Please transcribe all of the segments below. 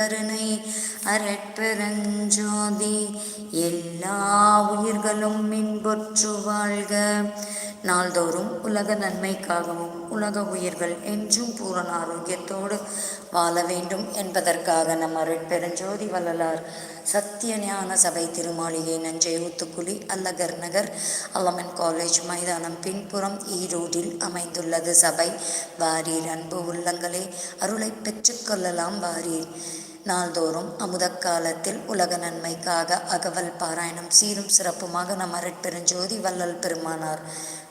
கருணை அரட்பெருஞ்சோதி எல்லா உயிர்களும் மின்பொற்று வாழ்க. நாள்தோறும் உலக நன்மைக்காகவும் உலக உயிர்கள் என்றும் பூரண ஆரோக்கியத்தோடு வாழ வேண்டும் என்பதற்காக நம் அருட்பெருஞ்சோதி வள்ளலார் சத்திய ஞான சபை திருமாளிகை நஞ்சை ஊத்துக்குழி அல்லகர் நகர் அல்லமன் காலேஜ் மைதானம் பின்புறம் ஈரோடில் அமைந்துள்ளது சபை. வாரீர் அன்பு உள்ளங்களே அருளை பெற்றுக்கொள்ளலாம் வாரீர். நாள்தோறும் அமுத காலத்தில் உலக நன்மைக்காக அகவல் பாராயணம் சீரும் சிறப்புமாக நம் அரட்பெருஞ்சோதி வள்ளல் பெருமானார்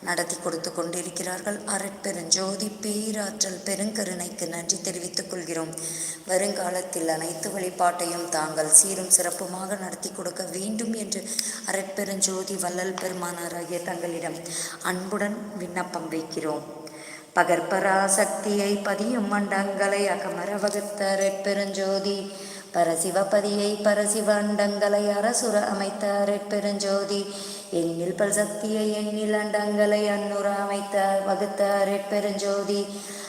நடத்தி கொடுத்து கொண்டிருக்கிறார்கள். அரட்பெருஞ்சோதி பேராற்றல் பெருங்கருணைக்கு நன்றி தெரிவித்துக் கொள்கிறோம். வருங்காலத்தில் அனைத்து வழிபாட்டையும் தாங்கள் சீரும் சிறப்புமாக நடத்தி கொடுக்க வேண்டும் என்று அரட்பெருஞ்சோதி வள்ளல் பெருமானாராகிய தங்களிடம் அன்புடன் விண்ணப்பம் வைக்கிறோம். பகற்பராசக்தியை பதியும் மண்டங்களை அகமர வகுத்த பெருஞ்சோதி. பரசிவபதியை பரசிவ அண்டங்களை அரசுர அமைத்தார் பெருஞ்சோதி. எண்ணில் பல் சக்தியை எண்ணில் அண்டங்களை அன்னுர அமைத்த வகுத்த பெருஞ்சோதி.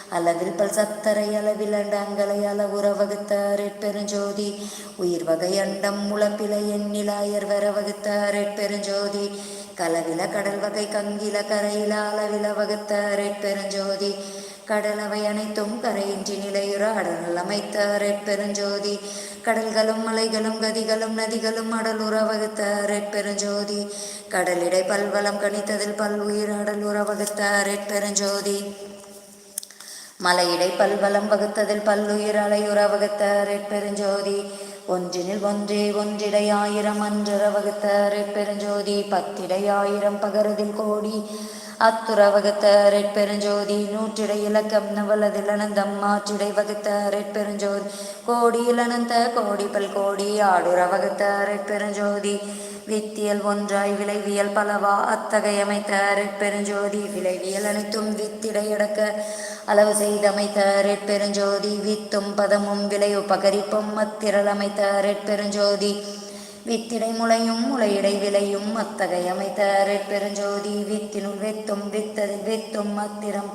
அளவில் பல் சத்தரை அளவில் அண்டங்களை அளவுற வகுத்த பெருஞ்சோதி. உயிர் வகை அண்டம் முளப்பிலை எண்ணில் அயர் வர வகுத்த பெருஞ்சோதி. கலவில கடல் வகை கங்கில கரையில அளவில வகுத்த பெருஞ்சோதி. கடலவை அனைத்தும் கரையின்றி நிலையுற அடல் அமைத்த பெருஞ்சோதி. கடல்களும் மலைகளும் கதிகளும் நதிகளும் அடலுற வகுத்த பெருஞ்சோதி. கடலிடை பல்வளம் கணித்ததில் பல்வுயிர் அடலுற வகுத்த பெருஞ்சோதி. மலையிடை பல்வலம் வகுத்ததில் பல்லுயிர் அலையுற வகுத்த பெருஞ்சோதி. ஒன்றினில் ஒன்றே ஒன்றிடையாயிரம் அன்றர வகுத்த பெருஞ்சோதி பத்திடையாயிரம் பகரதில் கோடி. அத்துற வகுத்தரை பெருஞ்சோதி நூற்றிடை இலக்கம் நவலதில் அனந்தம். மாற்றிடை வகுத்தரை பெருஞ்சோதி கோடியில் அனந்த கோடி பல் கோடி ஆடுற வகுத்தரை பெருஞ்சோதி வித்தியல் ஒன்றாய் விளைவியல் பலவா அத்தகையமைத்த பெருஞ்சோதி விளைவியல் அனைத்தும் வித்திடையடக்க அளவு செய்தமைத்த பெருஞ்சோதி வித்தும் பதமும் விலை உபகரிப்பும் அத்திரள் அமைத்த பெருஞ்சோதி வித்திடை முளையும் முளையிடை விளையும் அத்தகைய அமைத்த பெருஞ்சோதி வித்தினுள் வெத்தும் வித்ததில் வெத்தும் மத்திரம்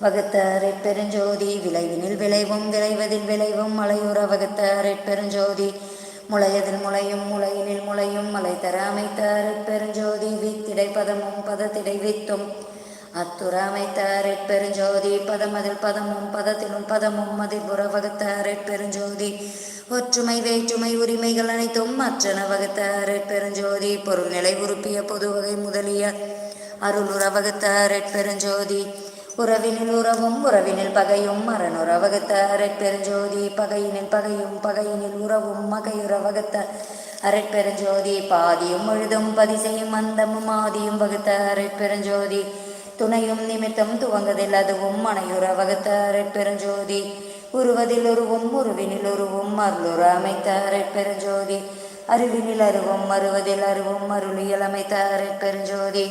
வகுத்த பெருஞ்சோதி விளைவினில் விளைவும் விளைவதில் விளைவும் மலையுற வகுத்த பெருஞ்சோதி முளையதில் முளையும் முளையினில் முளையும் மலை தர அமைத்த பெருஞ்சோதி வித்திடை பதமும் பதத்திடை வித்தும். அத்துற அமைத்த பெருஞ்சோதி பதமதில் பதமும் பதத்திலும் பதமும் மதிபுற புற வகுத்த பெருஞ்சோதி. ஒற்றுமை வேற்றுமை உரிமைகள் அனைத்தும் மற்றன வகுத்த பெருஞ்சோதி. பொருள் நிலை உறுப்பிய பொதுவகை முதலிய அருளுற வகுத்த பெருஞ்சோதி. உறவினில் உறவும் உறவினில் பகையும் மரணுற வகுத்த பகையினில் பகையும் பகையினில் உறவும் மகையுற வகுத்த அரட்பெருஞ்சோதி பாதியும் முழுதும் பதிசையும் அந்தமும் ஆதியும் வகுத்த அரட்பெருஞ்சோதி துணையும் நிமித்தம் துவங்குதில் அதுவும் மனையுற வகுத்த அரட்பெருஞ்சோதி உருவதில் உருவும் உருவினில் உருவும் அருளுற அமைத்த அரட்பெருஞ்சோதி அருவினில் அருவும் அருவதில் அருவும் அருளியல் அமைத்த அரட்பெருஞ்சோதி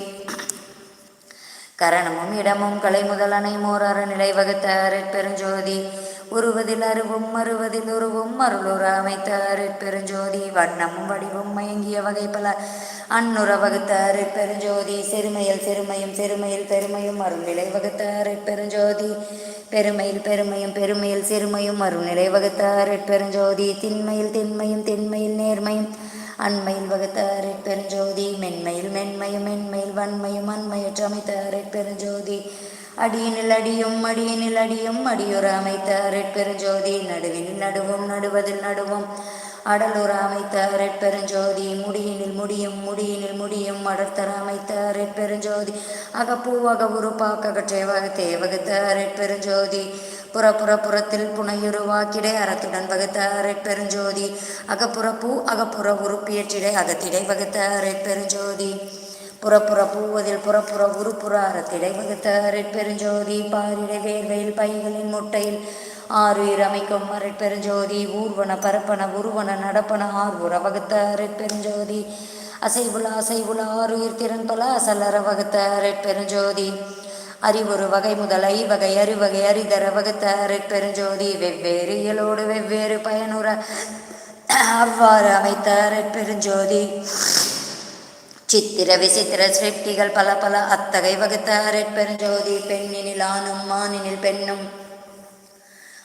கரணமும் இடமும் கலை முதல் மோரார நிலை வகுத்த அரட்பெருஞ்சோதி. உருவதில் அருவும் மறுவதில் உருவும் அருளுற அமைத்த பெருஞ்சோதி வண்ணமும் வடிவும் மயங்கிய வகை பல அன்னுற வகுத்த அருட்பெருஞ்சோதி. சிறுமையில் சிறுமையும் சிறுமையில் பெருமையும் அருள்நிலை வகுத்த அருட்பெருஞ்சோதி. பெருமையில் பெருமையும் பெருமையில் சிறுமையும் அருள்நிலை வகுத்த அருட்பெருஞ்சோதி. திண்மையில் திண்மையும் திண்மையில் நேர்மையும் அண்மையில் வகுத்தாரை பெருஞ்சோதி மென்மையில் மென்மையும் மென்மையில் வன்மையும் அண்மையற்ற அமைத்தாரை பெருஞ்சோதி. அடியினில் அடியும் அடியினில் அடியும் அடியுற அமைத்த பெருஞ்சோதி. நடுவினில் நடுவும் நடுவதில் நடுவும் அடலுற அமைத்த பெருஞ்சோதி. முடியினில் முடியும் முடியினில் முடியும் அடர்த்தர அமைத்த பெருஞ்சோதி. அகப்பூவக அகவுரு பாக்ககற்றே வகுத்தே வகுத்த அருட்பெருஞ்சோதி புறப்புற புறத்தில் புனையுருவாக்கிடை அறத்துடன் வகுத்த அரைப்பெருஞ்சோதி அகப்புற பூ அகப்புற உறுப்பியற்றிடை அகத்திடை வகுத்த அரைப்பெருஞ்சோதி புறப்புற பூவதில் புறப்புற உருப்புற அறத்திடை வகுத்த அரைப்பெருஞ்சோதி பாரிடை வேர்வையில் பைகளின் முட்டையில் ஆறுயிர் அமைக்கும் அரைப்பெருஞ்சோதி ஊர்வன பரப்பன உருவன நடப்பன ஆர்வுற வகுத்த அரைப்பெருஞ்சோதி அசைவுல அசைவுல ஆறுயிர் திறன் பல அசலற வகுத்த அரைப்பெருஞ்சோதி அறிவொரு வகை முதல் ஐவகை அறிவகை அறிதர வகுத்த பெருஞ்சோதி வெவ்வேறு இயலோடு வெவ்வேறு பயனுற. அவ்வாறு அமைத்த பெருஞ்சோதி. சித்திர விசித்திர சிருஷ்டிகள் பல பல. அத்தகை வகுத்த பெருஞ்சோதி. பெண்ணினில் ஆணும் மானினில் பெண்ணும்.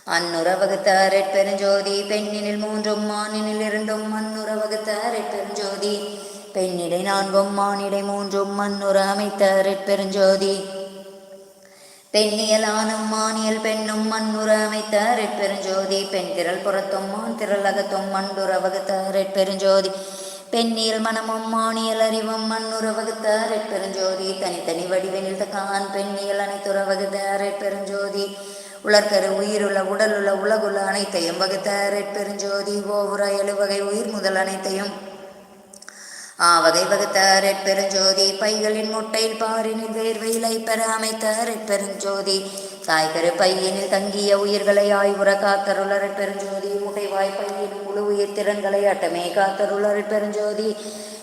அன்னுற வகுத்த பெருஞ்சோதி. பெண்ணினில் மூன்றும் மானினில் இரண்டும். அன்னுற வகுத்த பெருஞ்சோதி. பெண்ணிடை நான்கும் மானிடை மூன்றும். மண்ணுற பெருஞ்சோதி. பெண்ணியலானும் மானியல் பெண்ணும் மண்ணுற அமைத்த ரெட்பெருஞ்சோதி பெண் திரள் புறத்தும் மான் திரள் அகத்தும் மண்ணுற வகுத்த ரெட்பெருஞ்சோதி பெண்ணியல் மனமும் மானியல் அறிவும் மண்ணுற வகுத்த ரெட்பெருஞ்சோதி தனித்தனி வடிவெனில் தக்கான் பெண்ணியல் அனைத்துற வகுத்த ரெட்பெருஞ்சோதி உலர்கரு உயிருள்ள உடலுள்ள உலகுள்ள அனைத்தையும் வகுத்த ரெட்பெருஞ்சோதி ஓவுற எழுவகை உயிர் முதல் அனைத்தையும் ஆவகை வகுத்த பெருஞ்சோதி பைகளின் முட்டையில் பாரினில் வேர்வையிலை பெற அமைத்த பெருஞ்சோதி. சாய்கரு பையனில் தங்கிய உயிர்களை ஆய்வுற காத்தருளர் பெருஞ்சோதி. முட்டைவாய் பையினும் முழு உயிர் திறன்களை அட்டமே காத்தருள பெருஞ்சோதி.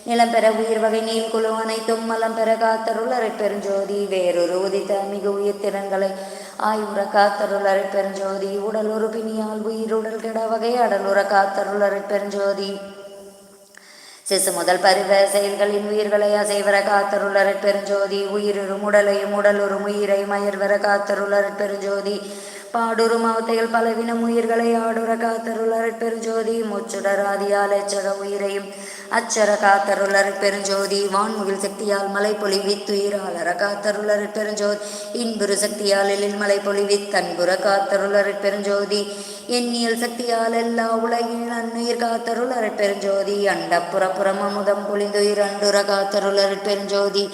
நிலம் பெற உயிர் வகை நீள் குழு அனைத்தும் மலம் பெற காத்தருளரை பெருஞ்சோதி. வேறொரு உதித்த மிக உயிர் திறன்களை ஆய்வுற காத்தருளரை பெருஞ்சோதி. உடல் உறுப்பினியால் உயிர் உடல் கெட வகை அடலுற காத்தருளரை பெருஞ்சோதி. சிசு முதல் பருவ செயல்களின் உயிர்களை அசைவர காத்தருளர் பெருஞ்சோதி உயிரும் உடலையும் உடலுறும் உயிரை மயர்வர காத்தருளர் பெருஞ்சோதி. பாடுறும் அவத்தைகள் பலவினம் உயிர்களை ஆடுற காத்தருளர் பெருஞ்சோதி முச்சுடராதியால் எச்சக உயிரையும் அச்சர காத்தருளர் பெருஞ்சோதி வான்முகில் சக்தியால் மலை பொழிவித்துயிராளர காத்தருளர் பெருஞ்சோதி இன்புரு சக்தியால் எழில் மலை பொழிவித் தன்புற காத்தருளர் பெருஞ்சோதி எண்ணியல் சக்தியால் எல்லா உலகின் அன்னுயிர் காத்தருளர் பெருஞ்சோதி அண்டப்புற புறமமுதம் பொழிந்துயிர் அண்டுற காத்தருளர் பெருஞ்சோதி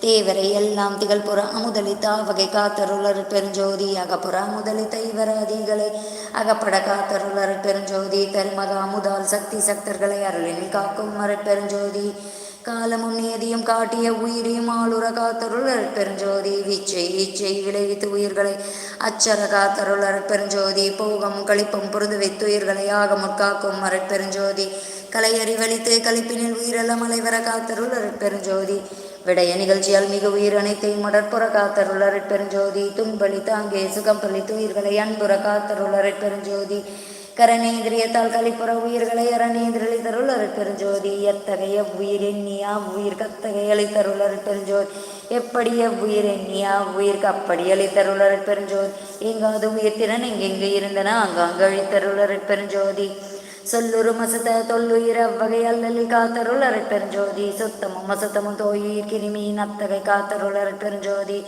தேவரை எல்லாம் திகழ்புற அமுதலி தாவகை காத்தருளர் பெருஞ்சோதி அகப்புற அமுதலி தைவராதிகளை அகப்பட காத்தருளர் பெருஞ்சோதி தருமக அமுதால் சக்தி சக்தர்களை அருளினில் காக்கும் மரப்பெருஞ்சோதி காலமும் நியதியும் காட்டிய உயிரையும் ஆளுற காத்தருளர் பெருஞ்சோதி. வீச்சை ஈச்சை விளைவித்து உயிர்களை அச்சர காத்தருளர் பெருஞ்சோதி. போகம் கழிப்பும் புரிந்து வைத்து உயிர்களை ஆக முற்காக்கும் மரப்பெருஞ்சோதி கலையறிவழித்து கழிப்பினில் உயிரெல்லாம் அலைவர காத்தருளர் பெருஞ்சோதி. விடய நிகழ்ச்சியால் மிக உயிர் அனைத்தையும் மடற்புற காத்தருளரை பெருஞ்சோதி. துன்பலி தாங்கே சுகம் பலித்து உயிர்களை அன்புற காத்தருளரை பெருஞ்சோதி. கரணேந்திரியத்தால் கலிப்புற உயிர்களை அரணேந்திரளி தருளரை பெருஞ்சோதி. எத்தகைய உயிர் எண்ணியா உயிர் கத்தகைய அளித்தருளரை பெருஞ்சோதி. எப்படிய உயிர் எண்ணியா உயிர்க்கு அப்படி அளித்தருளர் பெருஞ்சோதி. எங்காவது உயிர் திறன் எங்கெங்கு இருந்தன அங்காங்க அழித்தருளர் பெருஞ்சோதி. சொல்லுரு மசத தொல்லுயிர் அவ்வகை அல்லலில் காத்தருள் பெருஞ்சோதி. சுத்தமும் மசத்தமும் தோயிர் கிருமியின் அத்தகை காத்தருள் பெருஞ்சோதி.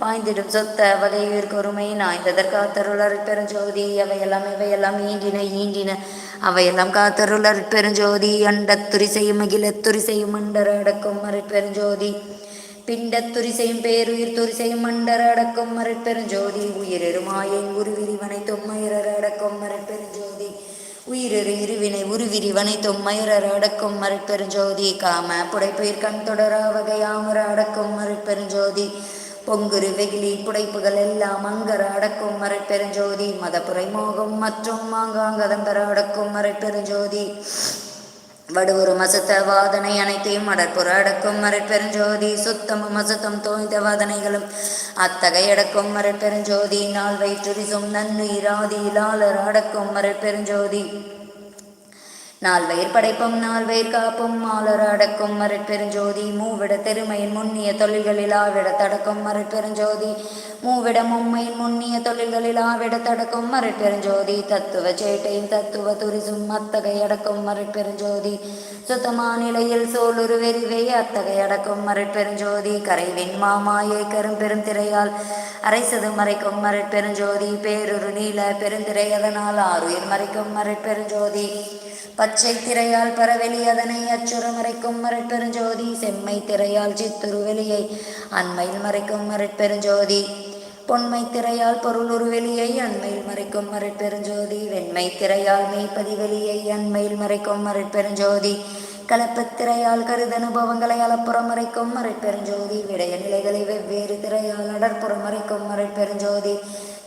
பாய்ந்திடும் சொத்த வகை உயிர்கொருமை நாய்ந்ததற் காத்தருள் பெருஞ்சோதி. அவையெல்லாம் இவையெல்லாம் ஈண்டின ஈண்டின. அவையெல்லாம் காத்தருள் பெருஞ்சோதி. அண்டத்துரி செய்யும் அகிலத்துரி செய்யும் மண்டர அடக்கும் மறைப்பெருஞ்சோதி பிண்டத்துரி செய்யும் பேருயிர் துரி செய்யும் மண்டர அடக்கும் மறைப்பெருஞ்சோதி உயிரெருமாயை உருவிரிவனை தொம்மையர அடக்கும் மறைப்பெருஞ்சோதி சீரரு இருவினை உருவிரிவனை தொம்மையரர் அடக்கும் மறுப்பெருஞ்சோதி காம புடைப்பயிர் கண் தொடரா வகையாமர அடக்கும் மறுப்பெருஞ்சோதி பொங்குரு வெகிலி புடைப்புகள் எல்லாம் அங்கர அடக்கும் மறைப்பெருஞ்சோதி மதப்புரை மோகம் மற்றும் மாங்காங்கதம்பர அடக்கும் மறைப்பெருஞ்சோதி வடுவொரு மசத்த வாதனை அனைத்தையும் அடற்புற அடக்கும் மறைப்பெருஞ்சோதி சுத்தமும் அசுத்தம் தோய்ந்த வாதனைகளும் அத்தகை அடக்கும் மறைப்பெருஞ்சோதி நாள் வயிற்றுரிசும் நன்னுயிராதியிலாளர் அடக்கும் மறைப்பெருஞ்சோதி நால்வயிர் படைப்பும் நால்வயிர் காப்பும். மாலர் அடக்கும் மறைப்பெருஞ்சோதி மூவிட தெருமையின் முன்னிய தொழில்களில் ஆவிட தடக்கும் மறைப்பெருஞ்சோதி மூவிட மும்மையின் முன்னிய தொழில்களில் ஆவிட தடக்கும் மறைப்பெருஞ்சோதி தத்துவ சேட்டையின் தத்துவ துரிசும் அத்தகை அடக்கும் மறைப்பெருஞ்சோதி சுத்தமான நிலையில் சோலுரு வெறிவை அத்தகை அடக்கும் மறைப்பெருஞ்சோதி கரைவின் மாமாயை கரும்பெரும் திரையால் அரைசது மறைக்கும் மறைப்பெருஞ்சோதி பேருரு நீல பெருந்திரை அதனால் ஆறுயிர் மறைக்கும் மறைப்பெருஞ்சோதி பச்சை திரையால் பரவெளி அதனை அச்சுறு மறைக்கும் மறைப்பெருஞ்சோதி செம்மை திரையால் சித்துருவெளியை அண்மையில் மறைக்கும் மறைப்பெருஞ்சோதி பொன்மை திரையால் பொருள் ஒரு வெளியை அண்மையில் மறைக்கும் மறைப்பெருஞ்சோதி வெண்மை திரையால் மெய்ப்பதி வெளியை அண்மையில் மறைக்கும் மறைப்பெருஞ்சோதி கலப்பத்திரையால் கருதனுபவங்களை அலப்புறம் மறைக்கும் மறைப்பெருஞ்சோதி விடய நிலைகளை வெவ்வேறு திரையால் அடற்புறம் மறைக்கும் மறைப்பெருஞ்சோதி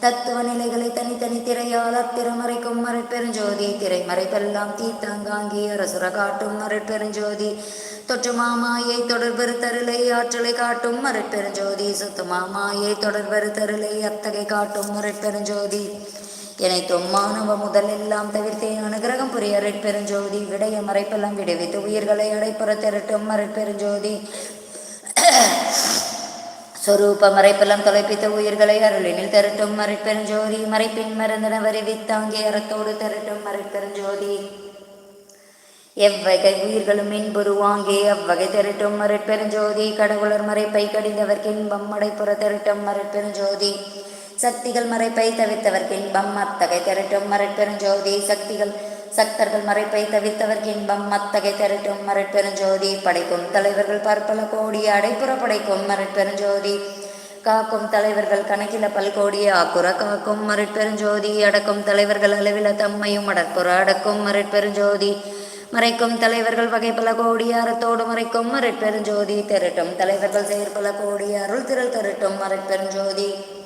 தத்துவ நிலைகளை தனித்தனி திரையால் அத்திரமறைக்கும் மறைப்பெருஞ்சோதி. திரைமறைப்பெல்லாம் தீத்தாங்காங்கி அரசுர காட்டும் மறைப்பெருஞ்சோதி. தொற்று மாமாயை தொடர்பெரு தருளை ஆற்றலை காட்டும் மறைப்பெருஞ்சோதி. சுத்து மாமாயை தொடர்பெரு தருளை அத்தகை காட்டும் மறைப்பெருஞ்சோதி. என்னை தொம்மானவ முதல் எல்லாம் தவிர்த்தேன் அனுகிரகம் புரிய அரைப்பெருஞ்சோதி விடைய மறைப்பெல்லாம் விடுவித்து உயிர்களை அடைப்புற திரட்டும் மறைப்பெருஞ்சோதி. சொரூப மறைப்பெல்லாம் தொலைப்பித்த உயிர்களை அருளினில் திரட்டும் மறைப்பெருஞ்சோதி மறைப்பின் மருந்தன வரிவித்தாங்கி அறத்தோடு திரட்டும் மறைப்பெருஞ்சோதி. எவ்வகை உயிர்களும் இன்புருவாங்கே அவ்வகை திரட்டும் மறைப்பெருஞ்சோதி. கடவுளர் மறைப்பை கடிந்தவர்க்கு இன்பம் மடைப்புற திரட்டும் மறைப்பெருஞ்சோதி. சக்திகள் மறைப்பை தவிர்த்தவர்க்கு இன்பம் அத்தகை திரட்டும் மறைப்பெருஞ்சோதி. சக்திகள் சக்தர்கள் மறைப்பை தவிர்த்தவர்க்கு இன்பம். அத்தகை திரட்டும் மறைப்பெருஞ்சோதி படைக்கும். தலைவர்கள் பற்பல கோடி அடைப்புற படைக்கும் மறைப்பெருஞ்சோதி காக்கும். தலைவர்கள் கணக்கில பல்கோடிய ஆக்குற காக்கும். மறைப்பெருஞ்சோதி அடக்கும். தலைவர்கள் அளவில தம்மையும் அடற்புற அடக்கும். மறைப்பெருஞ்சோதி மறைக்கும். தலைவர்கள் வகை பல கோடி அறத்தோடு மறைக்கும். மறைப்பெருஞ்சோதி திரட்டும். தலைவர்கள் செயற்பல கோடி அருள் திரள் திரட்டும். மறைப்பெருஞ்சோதி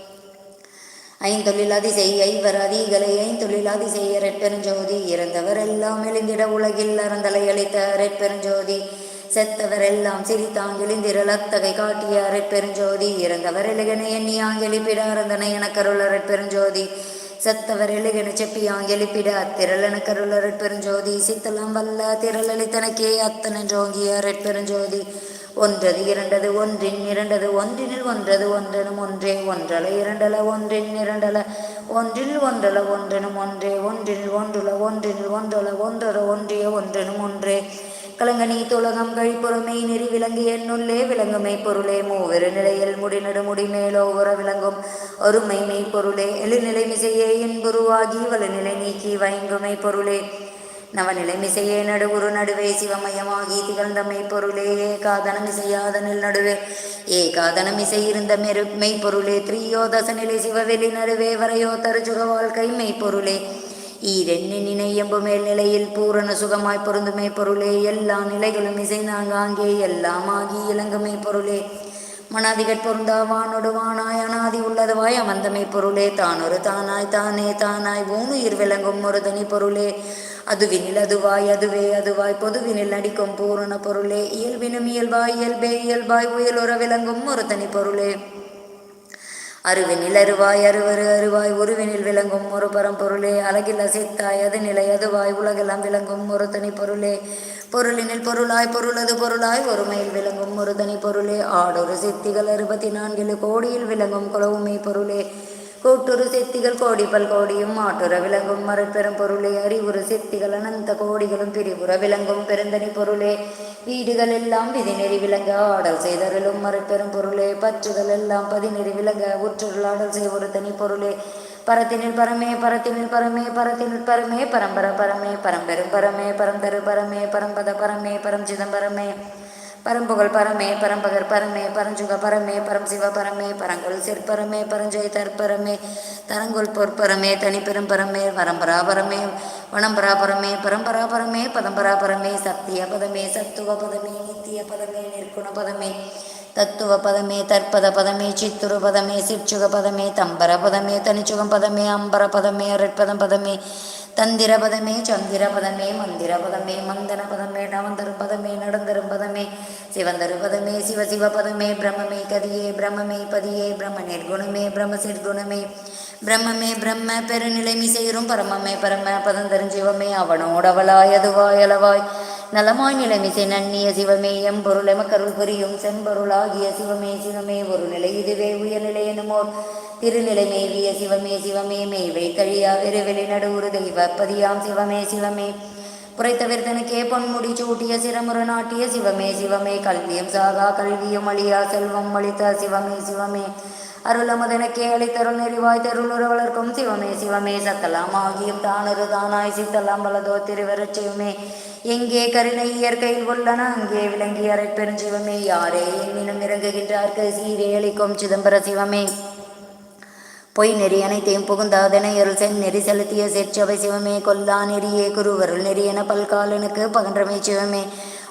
ஐந்தொழிலாதி செய் ஐவர் ஐந்தொழிலாதி செய்ய அதிசெய்ய ரெட்பெருஞ்சோதி. இறந்தவர் எல்லாம் எழுந்திட உலகில் அறந்தலை அளித்த ரெட்பெருஞ்சோதி. செத்தவர் எல்லாம் சிரித்தாங்கிழிந்திரல் அத்தகை காட்டிய அரைப்பெருஞ்சோதி இறந்தவர் எழுகனை எண்ணி எழுப்பிட அறந்தனை எனக்கருள் அரைப்பெருஞ்சோதி செத்தவர் எழுகன செப்பியாங் எழுப்பிட அத்திரளன கருள பெருஞ்சோதி சித்தலாம் வல்ல திரளளித்தனக்கே அத்தனன்றோங்கிய ரெட்பெருஞ்சோதி. ஒன்றது இரண்டது ஒன்றின் இரண்டது ஒன்றினில் ஒன்றது ஒன்றெனும் ஒன்றே ஒன்றல இரண்டல ஒன்றின் இரண்டல ஒன்றில் ஒன்றல ஒன்றெனும் ஒன்றே ஒன்றினில் ஒன்றுல ஒன்றினில் ஒன்றல ஒன்றர ஒன்றிய ஒன்றனும் ஒன்றே. கலங்கனி துலகம் கழிப்புறமே நெறி விலங்கு என்னுள்ளே விலங்குமை பொருளே. மூவரு நிலையில் முடிநடு முடிமேலோ உற விளங்கும் ஒருமை மெய் பொருளே. எழுநிலை மிசையே இன்புருவாகி வலுநிலை நீக்கி வயங்குமை பொருளே. நவநிலைமிசையே நடுவுரு நடுவே சிவமயமாகி திகழ்ந்தமை பொருளே ஏகாதனம் இசையாதனில் நடுவே. ஏகாதனம் இசை இருந்த மெரு மெய்ப்பொருளே திரியோதச நிலை சிவவெளி நடுவே வரையோ தருச்சுக வாழ்க்கை மெய்ப்பொருளே. ஈரெண்ணி நினையம்பு மேல்நிலையில் பூரண சுகமாய் பொருந்துமை பொருளே எல்லா நிலைகளும் இசைந்தாங்காங்கே எல்லாம் ஆகி இளங்குமை பொருளே. மனாதிகட் பொருந்தா வானொடு வானாய் அனாதி உள்ளதுவாய் அமர்ந்தமை பொருளே. தானொரு தானாய் தானே தானாய் ஊனுயிர் விளங்கும் ஒரு தனி பொருளே. அதுவினில் அதுவாய் அதுவே அதுவாய் பொதுவினில் நடிக்கும் பூரண பொருளே. இயல்பினும் இயல்பாய் இயல்பே இயல்பாய் உயலுற விளங்கும் ஒரு தனி பொருளே. அருவினில் அருவாய் அருவரு அருவாய் உருவினில் விளங்கும் ஒரு பரம்பொருளே. அழகில் அசைத்தாய் அது நிலை அதுவாய் உலகெல்லாம் விளங்கும் ஒரு தனி பொருளே. பொருளினில் பொருளாய் பொருளது பொருளாய் ஒருமையில் விளங்கும் ஒரு தனி பொருளே. ஆடொரு சித்திகள் அறுபத்தி நான்கில் கோடியில் விளங்கும் குளவுமை பொருளே. கூட்டுரு சித்திகள் கோடி பல் கோடியும் மாட்டுற விளங்கும் மறுபெரும் பொருளே. அறிவுறு சித்திகள் அனந்த கோடிகளும் பிரிவுற விளங்கும் பெருந்தனி பொருளே. வீடுகள் எல்லாம் விதிநெறி விளங்க ஆடல் செய்தருளும் மறுபெரும் பொருளே. பற்றுகள் எல்லாம் பதிநெறி விளங்க உற்றுள்ளாடல் செய்வொரு தனி பொருளே. பரத்தினில் பரமே பரத்தினில் பரமே பரத்தினில் பரமே பரம்பர பரமே பரம்பெரும் பரமே பரம்பெரு பரமே பரம்பத பரமே பரம். சிதம்பரமே பரம்புகழ் பரமே பரம்பகர் பரமே பரஞ்சுக பரமே பரம்சிவ பரமே பரங்குள் சிற்பரமே பரஞ்சொய் தற்பரமே தரங்குள் பொற்பரமே தனிப்பெரும் பரமே வரம்பரா பரமே வனம்பரா பரமே பரம்பரா பரமே பதம்பரா பரமே சத்திய பதமே சத்துவ பதமே நித்திய பதமே நிற்குண பதமே தத்துவ பதமே தற்பத பதமே சித்துரு பதமே சிற்சுக பதமே தம்பர பதமே தனிச்சுகம் பதமே அம்பர பதமே அரட்பதம் பதமே தந்திரபதமே சந்திரபதமே மந்திரபதமே மந்தனபதமே நவந்தருபதமே பதமே சிவந்தருபதமே பதமே சிவ சிவ பதமே பிரம்மமே கதியே பிரம்மமே பதியே பிரம்ம நிர்குணமே பிரம்ம சிற்குணமே பிரம்மமே பிரம்ம பெருநிலை செய்கிறோம் பரமமே பரம பதந்தரும் சிவமே அவனோடவளாய் அதுவாய் அளவாய் நலமாய் நிலைமிசை நன்னிய சிவமே எம்பொருள் எமக்கருள் புரியும் செம்பொருளாகிய சிவமே சிவமே ஒரு நிலை இதுவே உயர்நிலை எனுமோர். திருநிலை மேவிய சிவமே சிவமே மேவை கழியா விரைவிலை நடுவுறு தெய்வப்பதியாம் சிவமே சிவமே. புரைத்தவிர்த்தனுக்கே பொன்முடி சூட்டிய சிரமுற நாட்டிய சிவமே சிவமே. கல்வியும் சாகா கல்வியும் அழியா செல்வம் அளித்த சிவமே சிவமே. அருளமதன கேளை தருள் நெறிவாய் தெருளுற வளர்க்கும் சிவமே சிவமே சத்தலாம் ஆகியும் தானரு தானாய் சித்தலாம் பலதோ திருவரச் சிவமே எங்கே கருணை இயற்கையில் உள்ளன அங்கே விளங்கிய அரைப்பெருஞ்சிவமே யாரே எண்ணினும் இறங்குகின்றார்கள் சீரே அளிக்கும் சிதம்பர சிவமே. பொய் நெறி அனைத்தையும் புகுந்தாதனை அருள் சென் நெறி செலுத்திய செச்சவை சிவமே. கொல்லா நெறியே குருவருள் நெறியென பல்காலனுக்கு பகன்றமை சிவமே.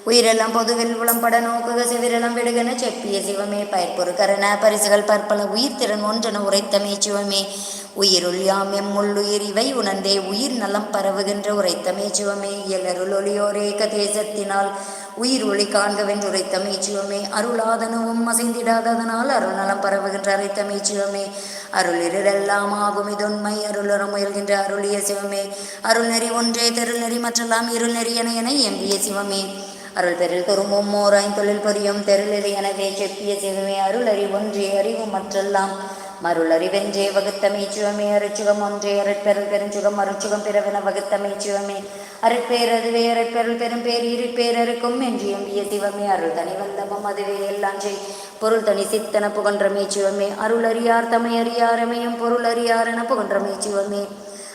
உயிரெல்லாம் பொதுவில் உளம்பட நோக்குக சிவிரெல்லாம் விடுகன செப்பிய சிவமே. பயற்பொரு கரண பரிசுகள் பற்பல உயிர் திறன் ஒன்றென உரைத்தமே சிவமே. உயிருள் யாம் எம்முள்ளுயிர் இவை உணர்ந்தே உயிர் நலம் பரவுகின்ற உரைத்தமே சிவமே. இயலருள் ஒளியோரே கதேசத்தினால் உயிர் ஒளி காண்கவென்று உரைத்தமே சிவமே. அருளாதனவும் அசைந்திடாததனால் அருள் நலம் பரவுகின்ற அரைத்தமே சிவமே. அருள் இருளெல்லாம் ஆகும் இதொன்மை அருளற முயல்கின்ற அருளிய சிவமே. அருள் நெறி ஒன்றே தெருள் நெறி மற்றெல்லாம் இருள் நெறி என என எம்பிய சிவமே. அருள் பெரில் துரும்பும் மோராய் தொழில் புரியும் தெருளில் எனவே செப்பிய சிவமே அருள் அறி ஒன்றே அறிவு மற்றெல்லாம். மருள் அறிவென்றே வகுத்தமை சிவமே அருச்சுகம் ஒன்றே அருட்பெருள் பெருஞ்சுகம் அருச்சுகம் பிறவென வகுத்தமை சிவமே. அருட்பேரதுவே அருட்பெருள் பெரும் பேர் இருப்பேரருக்கும் என்றியம்பிய சிவமே. அருள் தனி வல்லபம் அதுவே எல்லாம் செய். பொருள் தனி சித்தன புகன்றமே சிவமே. அருள் அறியார் தமை அறியாரமையும் பொருள் அறியாரென புகன்றமே சிவமே.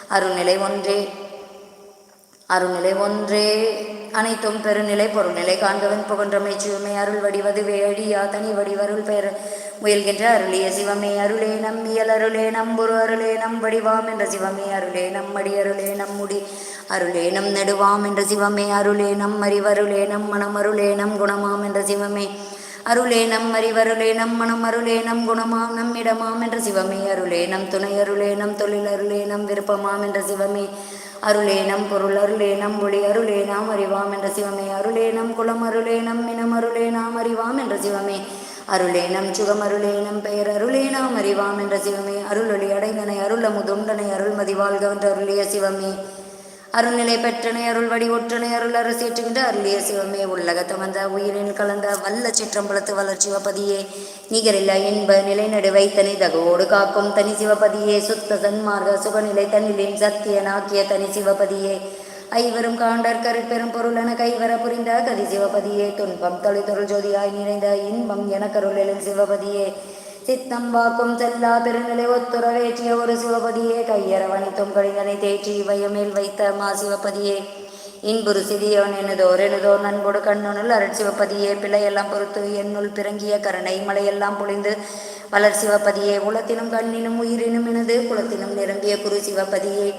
அருள்நிலை ஒன்றே அருள்நிலை ஒன்றே அனைத்தும் பெருநிலை பொருள்நிலை காண்பவன் புகன்றமை சிவமே அருள் வடிவது அடியா தனி வடிவருள் பெயர் முயல்கின்ற அருளிய சிவமே அருளே நம்பியல் அருளே நம்புரு அருளே நம் வடிவாம் என்ற சிவமே அருளே நம்மடி அருளே நம்முடி அருளே நம் நெடுவாம் என்ற சிவமே அருளே நம் அறிவருளே நம் மனம் அருளே நம் குணமாம் என்ற சிவமே அருளே நம் அறிவருளே நம் மனம் அருளே நம் குணமாம் நம் இடமாம் என்ற சிவமே அருளே நம் துணை அருளே நம் தொழில் அருளே நம் விருப்பமாம் என்ற சிவமே அருளேனம் பொருள் அருளேனம் ஒளி அருளே நாம் அறிவாம் என்ற சிவமே. அருளேனம் குலம் அருளே இனம் அருளே நாம் அறிவாம் என்ற சிவமே. அருளேனம் சுகம் அருளேனம் பெயர் அருளே நாம் அறிவாம் என்ற சிவமே. அருளொளி அடைந்தனை அருள் அமுதுண்டனை அருள்மதி வாழ்க அருளிய சிவமே. அருள்நிலை பெற்றனை அருள் வடி ஒற்றனை அருள் அரசேற்றுகின்ற அருளிய சிவமே உள்ளகத்த வந்த உயிரின் கலந்த வல்ல சிற்றம்பலத்து வளர் சிவபதியே நிகரில்ல இன்ப நிலை நடுவை தனி தகவோடு காக்கும் தனி சிவபதியே சுத்த சன்மார்க சுகநிலை தன்னிலின் சத்திய நாக்கிய தனி சிவபதியே. ஐவரும் காண்டர் கருப்பெரும் பொருளென கைவர புரிந்த கதி சிவபதியே துன்பம் தொழில் ஜோதியாய் நிறைந்த இன்பம் எனக்கருளில் சிவபதியே. சித்தம்பாக்கும் செல்லா பெருநிலை ஒத்துறவேற்றிய ஒரு சிவபதியே. கையரவணித்தும் கடிதனை தேற்றி இவையமேல் வைத்த மா சிவபதியே. இன்புரு சிறியோன் எனதோர் எனதோ நண்போடு கண்ணுனுள் அருள் பிழையெல்லாம் பொறுத்து என்னுள் பிறங்கிய கருணை மலையெல்லாம் பொழிந்து வளர் சிவப்பதியே உலத்தினும் கண்ணினும் உயிரினும் எனது குலத்தினும் நிரம்பிய குரு சிவபதியே.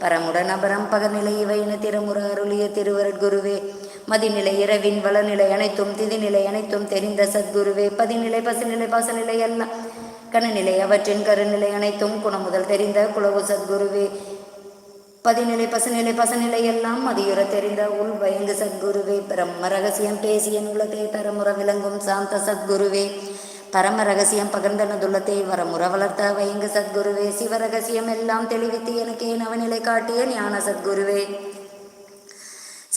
பரமுடன் அபரம் பகநிலை இவை என திருமுற அருளிய திருவருட்குருவே. மதிநிலை இரவின் வளநிலை அனைத்தும் திதிநிலை அனைத்தும் தெரிந்த சத்குருவே பதிநிலை பசுநிலை பாசநிலை எல்லாம் கனநிலை அவற்றின் கருநிலை அனைத்தும் குணமுதல் தெரிந்த குலவு சத்குருவே. பதிநிலை பசுநிலை பசநிலை எல்லாம் மதியுற தெரிந்த உள் பயங்கு சத்குருவே. பிரம்ம ரகசியம் பேசிய உலகை தரமுற விளங்கும் சாந்த சத்குருவே. பரம ரகசியம் பகிர்ந்தனதுள்ளத்தை வரமுற வளர்த்த வயங்கு சத்குருவே. சிவரகசியம் எல்லாம் தெளிவித்து எனக்கே நவநிலை காட்டிய ஞான சத்குருவே.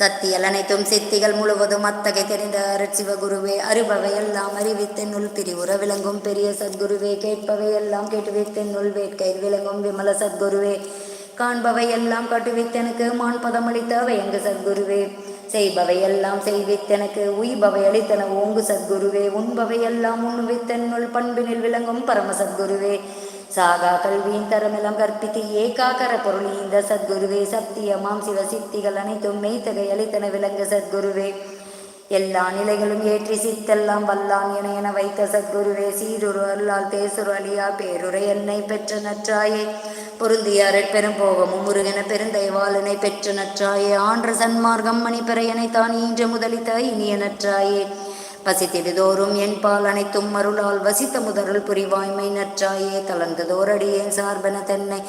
சத்தியல் அனைத்தும் சித்திகள் முழுவதும் அத்தகை தெரிந்த அருட்சிவகுருவே அறிபவை எல்லாம் அறிவித்தென்னுள் திரிவுற விளங்கும் பெரிய சத்குருவே கேட்பவை எல்லாம் கேட்டுவித்தென்னுள் வேட்கை விளங்கும் விமல சத்குருவே காண்பவை எல்லாம் கட்டுவித்தனுக்கு மான் அளித்தவை எங்கு சத்குருவே செய்பவை எல்லாம் செய்வித்தனுக்கு உய்பவை அளித்தன ஓங்கு சத்குருவே உண்பவை எல்லாம் உண்வித்தென்னுள் பண்பினில் விளங்கும் பரம சத்குருவே சாகா கல்வியின் தரமெல்லாம் கற்பித்து ஏகாக்கர பொருள் இந்த சத்குருவே சத்தியமாம் சிவ சித்திகள் அனைத்தும் மெய்த்தகை அளித்தன விளங்க சத்குருவே. எல்லா நிலைகளும் ஏற்றி சித்தெல்லாம் வல்லான் என என வைத்த சத்குருவே சீருரு அல்லால் தேசுரு அலியா பேருரை என்னை பெற்ற நற்றாயே. பொருந்திய பெரும் போகமும் முருகன பெருந்தைவாளனை பெற்ற நற்றாயே. ஆன்ற சன்மார்க்கம் மணிப்பெறையனை தான் ஈன்ற முதலித்த இனிய நற்றாயே. பசித்திடுதோறும் என் பால் அனைத்தும் மருளால் வசித்த முதருள் புரிவாய்மை நற்றாயே கலந்ததோரடியேன் சார்பன தென்னை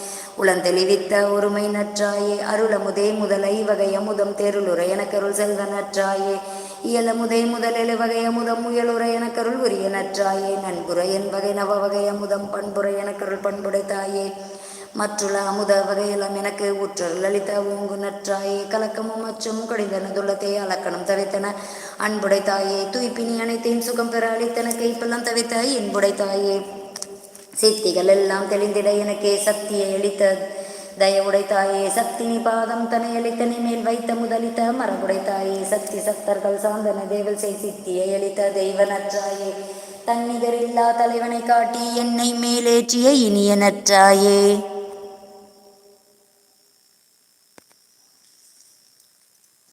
உளந்தெளிவித்த ஒருமை நற்றாயே. அருளமுதே முதலை வகை அமுதம் தெருளுரை எனக்கருள் செல்வ நற்றாயே. இயலமுதை முதலில் வகை அமுதம் முயலுரை எனக்கருள் உரிய நற்றாயே. நன்குரை என் வகை நவ வகை அமுதம் பண்புரை எனக்கருள் பண்புடை தாயே. மற்றுள்ள அமுத வகையெல்லாம் எனக்கு ஊற்றல் லலிதா ஓங்கு நற்றாயே கலக்கமும் அச்சும் கடிந்தனதுள்ளத்தை அலக்கணம் தவித்தன அன்புடை தாயே தூய்ப்பினி அனைத்தையும் சுகம் பெற அளித்தன கைப்பெல்லாம் தவித்த இன்புடை தாயே. சித்திகள் எல்லாம் தெளிந்திட எனக்கே சக்தியை அளித்த தயவுடை தாயே. சக்தினி பாதம் தனை அளித்தனை மேல் வைத்த முதலித்த மரபுடை தாயே. சக்தி சக்தர்கள் சாந்தன தேவல் செய் சித்தியை அளித்த தெய்வ நற்றாயே. தன்னிகரில்லா தலைவனை காட்டி என்னை மேலேற்றிய இனிய நற்றாயே.